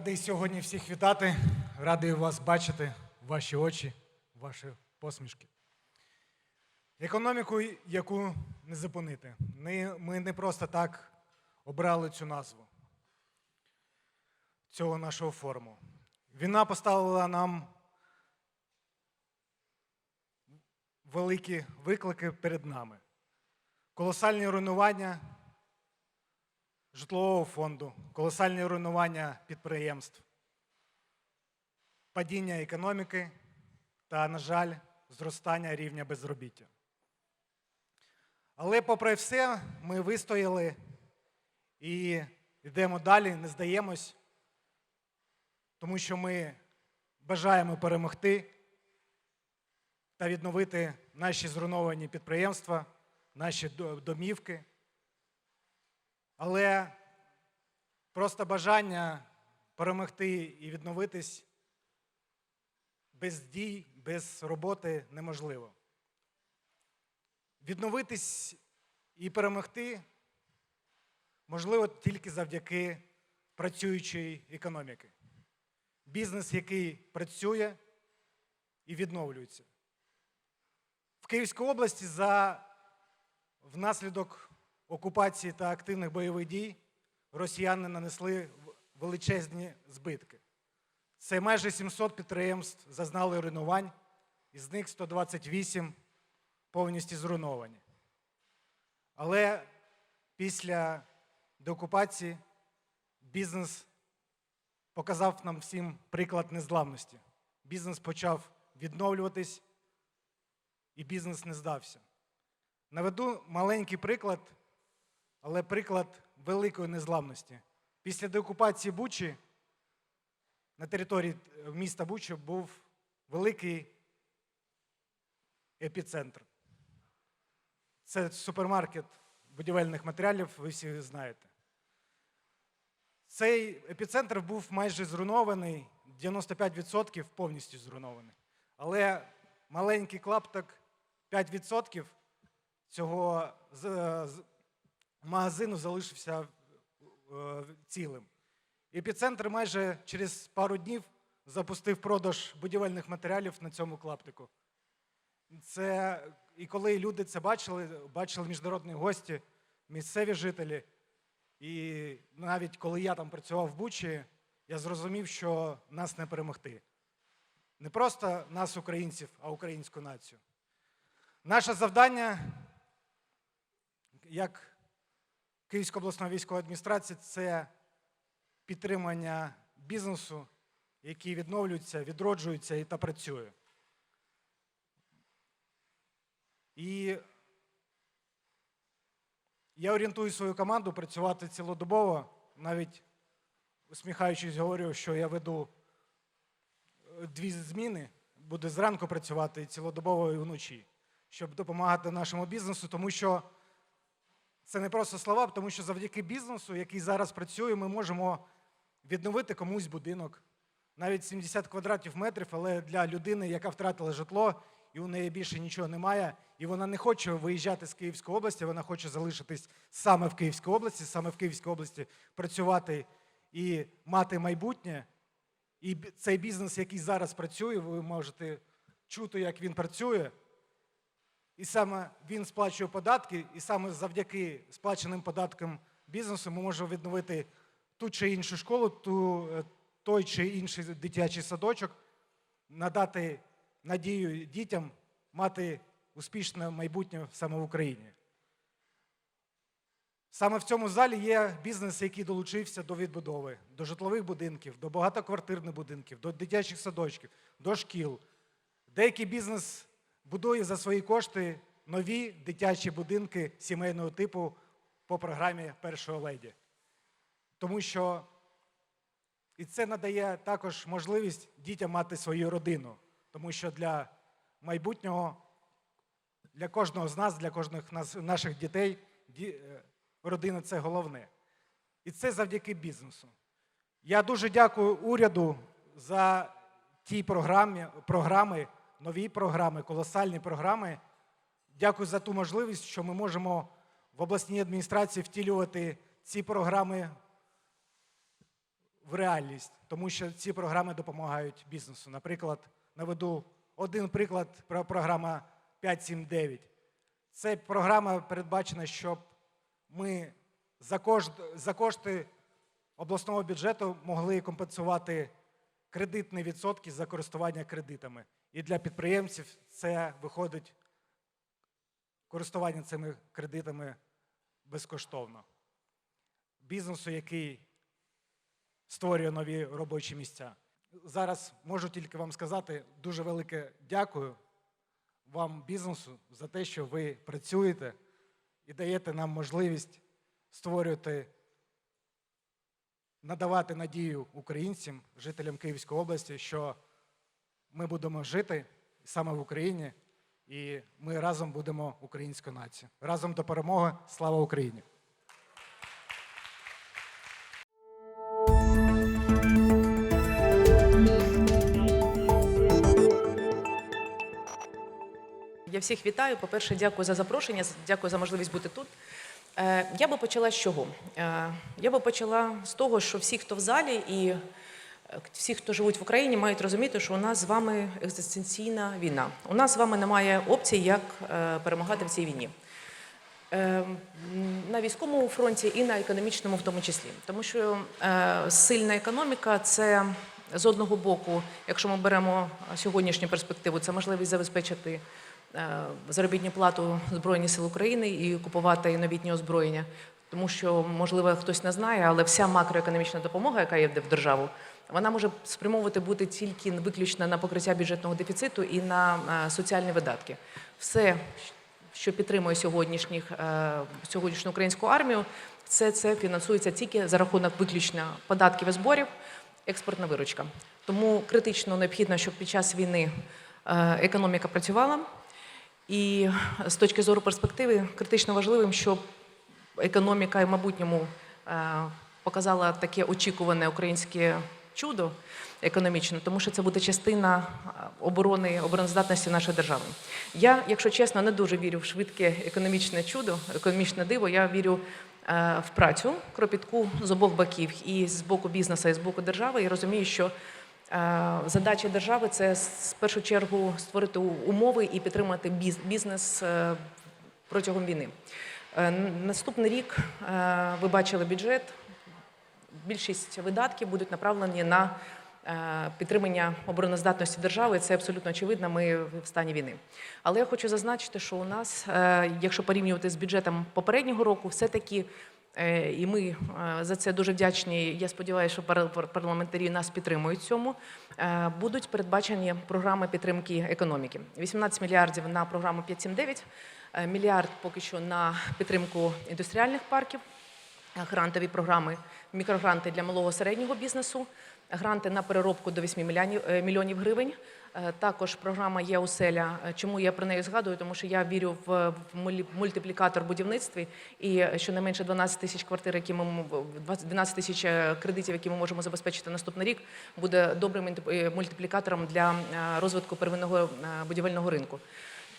Радий сьогодні всіх вітати, радий вас бачити, ваші очі, ваші посмішки. Економіку, яку не зупинити. Ми, не просто так обрали цю назву цього нашого форуму. Війна поставила нам великі виклики перед нами. Колосальні руйнування житлового фонду, колосальні руйнування підприємств, падіння економіки та, на жаль, зростання рівня безробіття. Але, попри все, ми вистояли і йдемо далі, не здаємось, тому що ми бажаємо перемогти та відновити наші зруйновані підприємства, наші домівки. Але просто бажання перемогти і відновитись без дій, без роботи неможливо. Відновитись і перемогти можливо тільки завдяки працюючій економіки. Бізнес, який працює і відновлюється. В Київській області за внаслідок окупації та активних бойових дій росіяни нанесли величезні збитки. Це майже 700 підприємств зазнали руйнувань, із них 128 повністю зруйновані. Але після деокупації бізнес показав нам всім приклад незламності. Бізнес почав відновлюватись, і бізнес не здався. Наведу маленький приклад, але приклад великої незламності. Після деокупації Бучі на території е, міста Бучі був великий епіцентр. Це супермаркет будівельних матеріалів, ви всі знаєте. Цей епіцентр був майже зруйнований, 95% повністю зруйнований. Але маленький клапток 5% цього магазину залишився е, цілим. Епіцентр майже через пару днів запустив продаж будівельних матеріалів на цьому клаптику. Це, і коли люди це бачили, бачили міжнародні гості, місцеві жителі, і навіть коли я там працював в Бучі, я зрозумів, що нас не перемогти. Не просто нас, українців, а українську націю. Наше завдання, як Київської обласної військової адміністрації, це підтримання бізнесу, який відновлюється, відроджується і та працює. І я орієнтую свою команду працювати цілодобово, навіть усміхаючись, говорю, що я веду е, дві зміни, буду зранку працювати цілодобово і вночі, щоб допомагати нашому бізнесу, тому що це не просто слова, тому що завдяки бізнесу, який зараз працює, ми можемо відновити комусь будинок. Навіть 70 квадратів метрів, але для людини, яка втратила житло, і у неї більше нічого немає, і вона не хоче виїжджати з Київської області, вона хоче залишитись саме в Київській області, саме в Київській області працювати і мати майбутнє. І цей бізнес, який зараз працює, ви можете чути, як він працює. І саме він сплачує податки, і саме завдяки сплаченим податкам бізнесу ми можемо відновити ту чи іншу школу, ту, е, той чи інший дитячий садочок, надати надію дітям мати успішне майбутнє саме в Україні. Саме в цьому залі є бізнес, який долучився до відбудови, до житлових будинків, до багатоквартирних будинків, до дитячих садочків, до шкіл. Деякий бізнес будує за свої кошти нові дитячі будинки сімейного типу по програмі першої леді. Тому що і це надає також можливість дітям мати свою родину. Тому що для майбутнього, для кожного з нас, для кожних наших дітей, е, родина це головне. І це завдяки бізнесу. Я дуже дякую уряду за ті програми, програми, нові програми, колосальні програми. Дякую за ту можливість, що ми можемо в обласній адміністрації втілювати ці програми в реальність, тому що ці програми допомагають бізнесу. Наприклад, наведу один приклад про програма 579. Це програма передбачена, щоб ми за, кошт, за кошти обласного бюджету могли компенсувати кредитні відсотки за користування кредитами. І для підприємців це виходить користування цими кредитами безкоштовно. Бізнесу, який створює нові робочі місця. Зараз можу тільки вам сказати дуже велике дякую вам, бізнесу, за те, що ви працюєте і даєте нам можливість створювати, надавати надію українцям, жителям Київської області, що ми будемо жити саме в Україні, і ми разом будемо українською нацією. Разом до перемоги. Слава Україні! Я всіх вітаю. По-перше, дякую за запрошення, дякую за можливість бути тут. Е, Я би почала з чого? Е, Я би почала з того, що всі, хто в залі, і всі, хто живуть в Україні, мають розуміти, що у нас з вами екзистенційна війна. У нас з вами немає опцій, як е, перемагати в цій війні. Е, На військовому фронті і на економічному в тому числі. Тому що е, сильна економіка це з одного боку, якщо ми беремо сьогоднішню перспективу, це можливість забезпечити заробітну плату Збройні Сили України і купувати новітнє озброєння. Тому що, можливо, хтось не знає, але вся макроекономічна допомога, яка є в державу, вона може спрямовувати бути тільки виключно на покриття бюджетного дефіциту і на е, соціальні видатки. Все, що підтримує сьогоднішніх, е, сьогоднішню українську армію, все це фінансується тільки за рахунок виключно податків і зборів, експортна виручка. Тому критично необхідно, щоб під час війни е, економіка працювала. І з точки зору перспективи критично важливим, щоб економіка і майбутньому показала таке очікуване українське чудо економічне, тому що це буде частина е, оборони, обороноздатності нашої держави. Я, якщо чесно, не дуже вірю в швидке економічне чудо, економічне диво. Я вірю е, в працю кропітку з обох боків, і з боку бізнесу, і з боку держави, і розумію, що Е, Задача держави це в першу чергу створити умови і підтримати біз- бізнес протягом війни. Наступний рік ви бачили бюджет. Більшість видатків будуть направлені на е, підтримання обороноздатності держави. Це абсолютно очевидно. Ми в стані війни. Але я хочу зазначити, що у нас, е, якщо порівнювати з бюджетом попереднього року, все-таки Е, І ми за це дуже вдячні. Я сподіваюся, що пар- пар- парламентарі нас підтримують цьому. Будуть передбачені програми підтримки економіки. 18 мільярдів на програму 579, е, мільярд поки що на підтримку індустріальних парків, грантові програми, мікрогранти для малого середнього бізнесу, гранти на переробку до 8 мільйонів, е, мільйонів гривень. Е, Також програма є оселя. Е, Чому я про неї згадую? Тому що я вірю в мультиплікатор будівництві і щонайменше 12 тисяч квартир, які ми м- 20 12 тисяч кредитів, які ми можемо забезпечити наступний рік, буде добрим мультиплікатором для розвитку первинного будівельного ринку.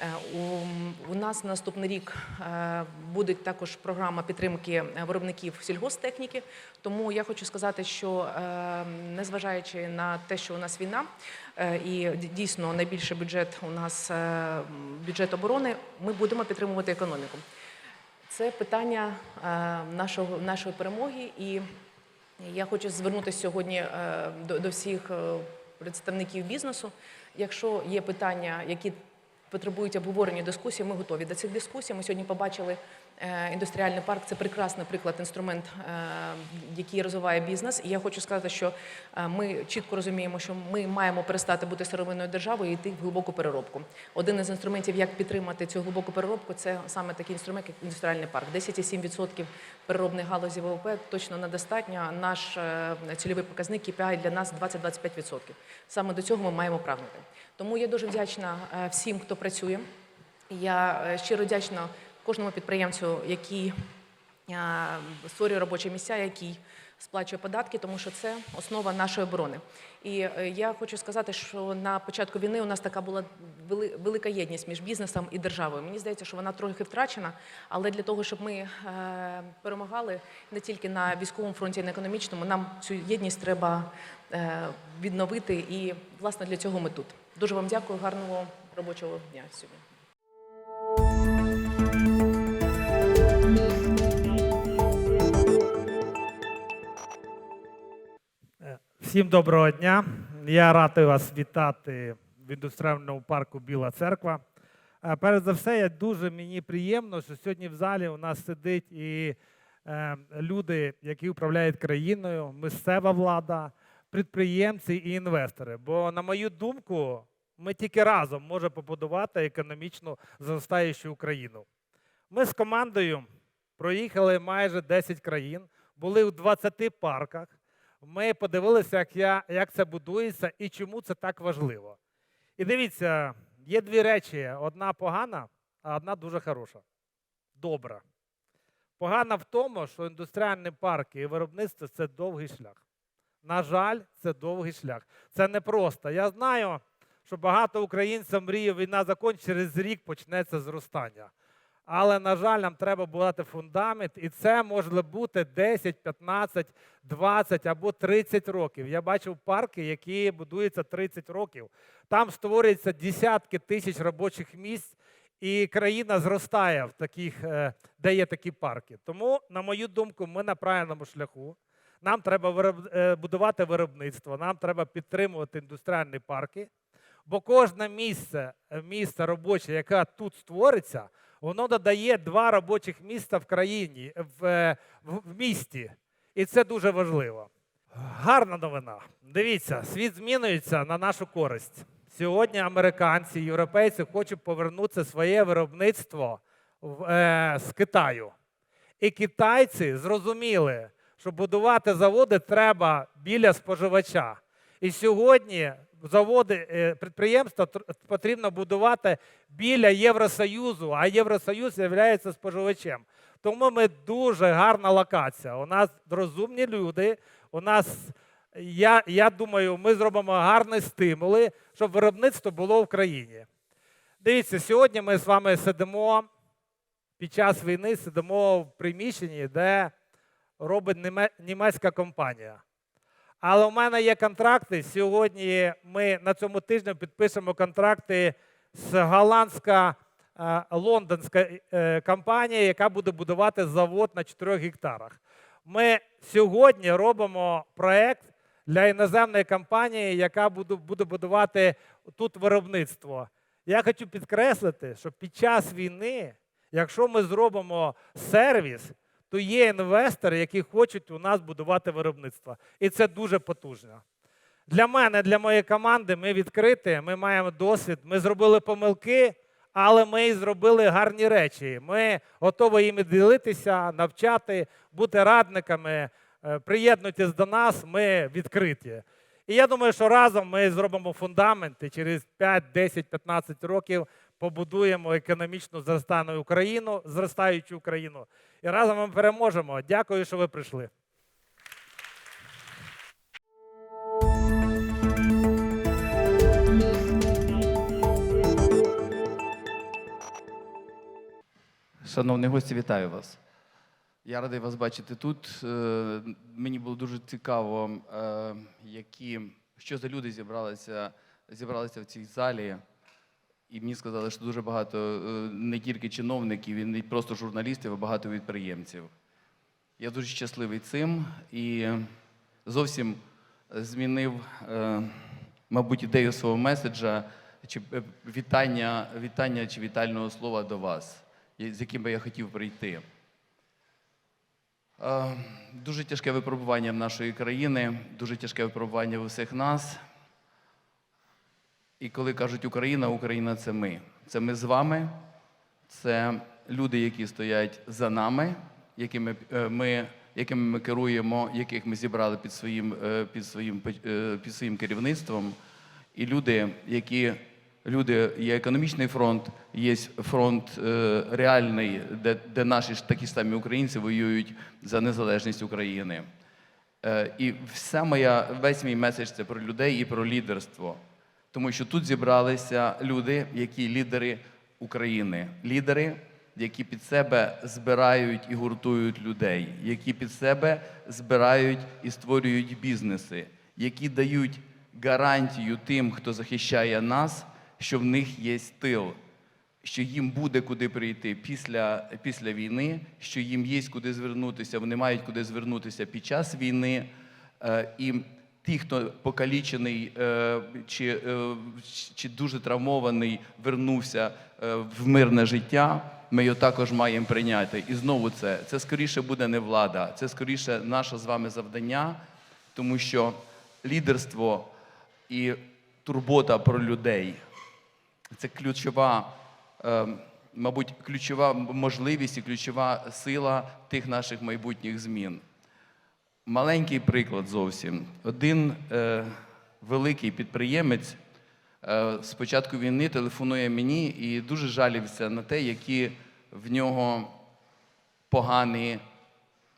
Е, У, нас наступний рік е, буде також програма підтримки е, виробників сільгосптехніки. Тому я хочу сказати, що незважаючи на те, що у нас війна, і дійсно найбільший бюджет у нас бюджет оборони, ми будемо підтримувати економіку. Це питання нашого, нашої перемоги, і я хочу звернутися сьогодні до, до всіх представників бізнесу. Якщо є питання, які потребують обговорення дискусії, ми готові до цих дискусій. Ми сьогодні побачили е, індустріальний парк. Це прекрасний приклад, інструмент, е, який розвиває бізнес. І я хочу сказати, що е, ми чітко розуміємо, що ми маємо перестати бути сировинною державою і йти в глибоку переробку. Один із інструментів, як підтримати цю глибоку переробку, це саме такий інструмент, як індустріальний парк. 10,7% переробних галузі ВВП точно недостатньо. Наш цільовий показник KPI для нас 20-25%. Саме до цього ми маємо прагнути. Тому я дуже вдячна е, всім, хто працює. Я е, щиро вдячна кожному підприємцю, який е, створює робочі місця, який сплачує податки, тому що це основа нашої оборони. І я хочу сказати, що на початку війни у нас така була велика єдність між бізнесом і державою. Мені здається, що вона трохи втрачена, але для того, щоб ми перемагали не тільки на військовому фронті, і на економічному, нам цю єдність треба відновити. І власне для цього ми тут. Дуже вам дякую, гарного робочого дня сьогодні. Всім доброго дня. Я радий вас вітати в індустріальному парку Біла Церква. Е, Перш за все, я дуже мені приємно, що сьогодні в залі у нас сидить і е, люди, які управляють країною, місцева влада, підприємці і інвестори. Бо, на мою думку, ми тільки разом можемо побудувати економічно зростаючу Україну. Ми з командою проїхали майже 10 країн, були у 20 парках. Ми подивилися, як, я, як це будується і чому це так важливо. І дивіться, є дві речі: одна погана, а одна дуже хороша. Добра. Погана в тому, що індустріальні парки і виробництво це довгий шлях. На жаль, це довгий шлях. Це непросто. Я знаю, що багато українців мріє, війна закінчиться, через рік почнеться зростання. Але, на жаль, нам треба будувати фундамент, і це може бути 10, 15, 20 або 30 років. Я бачив парки, які будуються 30 років. Там створюються десятки тисяч робочих місць, і країна зростає в таких, е, де є такі парки. Тому, на мою думку, ми на правильному шляху. Нам треба вироб- е, будувати виробництво, нам треба підтримувати індустріальні парки. Бо кожне місце, е, місце робоче, яке тут створиться, воно додає два робочих місця в країні, е, в, в місті. І це дуже важливо. Гарна новина. Дивіться, світ змінюється на нашу користь. Сьогодні американці, європейці хочуть повернути своє виробництво з Китаю. І китайці зрозуміли, що будувати заводи треба біля споживача. І сьогодні заводи, е, підприємства потрібно будувати біля Євросоюзу, а Євросоюз є споживачем. Тому ми дуже гарна локація. У нас розумні люди. У нас, я, я думаю, ми зробимо гарні стимули, щоб виробництво було в країні. Дивіться, сьогодні ми з вами сидимо під час війни, сидимо в приміщенні, де робить німецька компанія. Але у мене є контракти. Сьогодні ми на цьому тижні підпишемо контракти з голландська е, лондонська е, компанія, яка буде будувати завод на 4 гектарах. Ми сьогодні робимо проект для іноземної компанії, яка буде будувати тут виробництво. Я хочу підкреслити, що під час війни, якщо ми зробимо сервіс, то є інвестори, які хочуть у нас будувати виробництво. І це дуже потужно. Для мене, для моєї команди, ми відкриті, ми маємо досвід, ми зробили помилки, але ми і зробили гарні речі. Ми готові їми ділитися, навчати, бути радниками. Е, Приєднуйтесь до нас, ми відкриті. І я думаю, що разом ми зробимо фундамент і через 5, 10, 15 років побудуємо економічно зростану Україну, зростаючу Україну. І разом ми переможемо. Дякую, що ви прийшли. Шановні гості, вітаю вас. Я радий вас бачити тут. Е, Мені було дуже цікаво, е, які, що за люди зібралися, зібралися в цій залі. І мені сказали, що дуже багато е, не тільки чиновників, і не просто журналістів, а багато підприємців. Я дуже щасливий цим і зовсім змінив, е, мабуть, ідею свого меседжа чи е, вітання, вітання чи вітального слова до вас, з яким би я хотів прийти. Дуже тяжке випробування в нашої країни, дуже тяжке випробування в усіх нас. І коли кажуть Україна, Україна це ми. Це ми з вами, це люди, які стоять за нами, якими е, ми, якими ми керуємо, яких ми зібрали під своїм, е, під своїм, е, під своїм керівництвом. І люди, які люди, є економічний фронт, є фронт реальний, де, де наші такі самі українці воюють за незалежність України. І вся моя, весь мій меседж це про людей і про лідерство. Тому що тут зібралися люди, які лідери України, лідери, які під себе збирають і гуртують людей, які під себе збирають і створюють бізнеси, які дають гарантію тим, хто захищає нас, що в них є тил, що їм буде куди прийти після, після війни, що їм є куди звернутися, вони мають куди звернутися під час війни. Е, І ті, хто покалічений е, чи, е, чи дуже травмований, вернувся е, в мирне життя, ми його також маємо прийняти. І знову це, це скоріше буде не влада, це скоріше наше з вами завдання, тому що лідерство і турбота про людей це ключова, мабуть, ключова можливість і ключова сила тих наших майбутніх змін. Маленький приклад зовсім. Один е, великий підприємець е, з війни телефонує мені і дуже жалівся на те, які в нього погані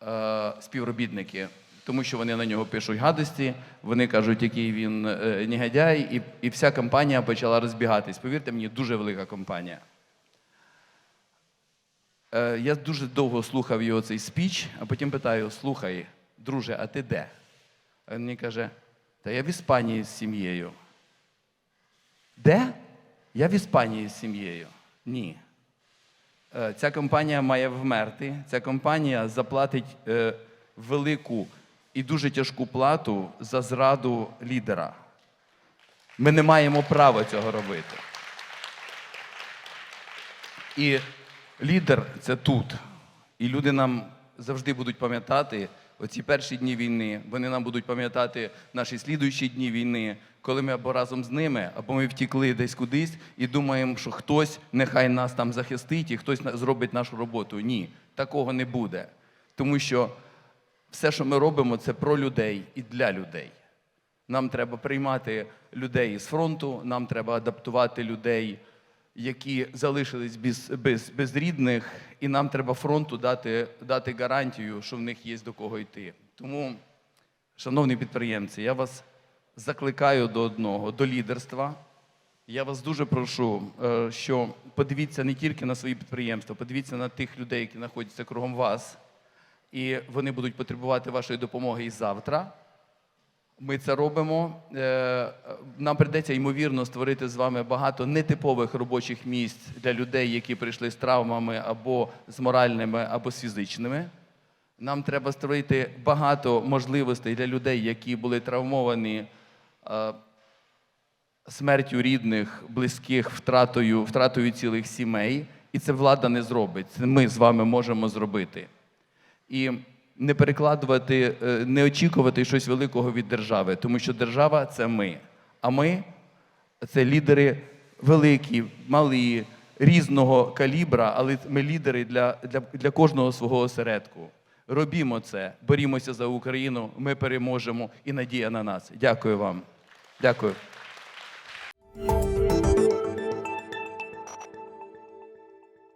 е, співробітники, тому що вони на нього пишуть гадості, вони кажуть, який він е, негодяй, і, і вся компанія почала розбігатись. Повірте мені, дуже велика компанія. Е, я дуже довго слухав його цей спіч, а потім питаю: слухай, друже, а ти де? А він мені каже, та я в Іспанії з сім'єю. Де? Я в Іспанії з сім'єю. Ні. Е, Ця компанія має вмерти. Ця компанія заплатить е, велику і дуже тяжку плату за зраду лідера. Ми не маємо права цього робити. І лідер це тут. І люди нам завжди будуть пам'ятати оці перші дні війни. Вони нам будуть пам'ятати наші слідуючі дні війни, коли ми або разом з ними, або ми втікли десь кудись і думаємо, що хтось нехай нас там захистить і хтось зробить нашу роботу. Ні, такого не буде. Тому що все, що ми робимо, це про людей і для людей. Нам треба приймати людей з фронту, нам треба адаптувати людей, які залишились без, без, без рідних, і нам треба фронту дати, дати гарантію, що в них є до кого йти. Тому, шановні підприємці, я вас закликаю до одного, до лідерства. Я вас дуже прошу, е, що подивіться не тільки на свої підприємства, подивіться на тих людей, які знаходяться кругом вас, і вони будуть потребувати вашої допомоги і завтра. Ми це робимо. Е, Нам прийдеться ймовірно створити з вами багато нетипових робочих місць для людей, які прийшли з травмами або з моральними, або з фізичними. Нам треба створити багато можливостей для людей, які були травмовані е, смертю рідних, близьких, втратою, втратою цілих сімей. І це влада не зробить. Це ми з вами можемо зробити і не перекладувати, е, не очікувати щось великого від держави, тому що держава це ми. А ми це лідери великі, малі, різного калібра, але ми лідери для, для, для кожного свого осередку. Робімо це, борімося за Україну, ми переможемо і надія на нас. Дякую вам. Дякую.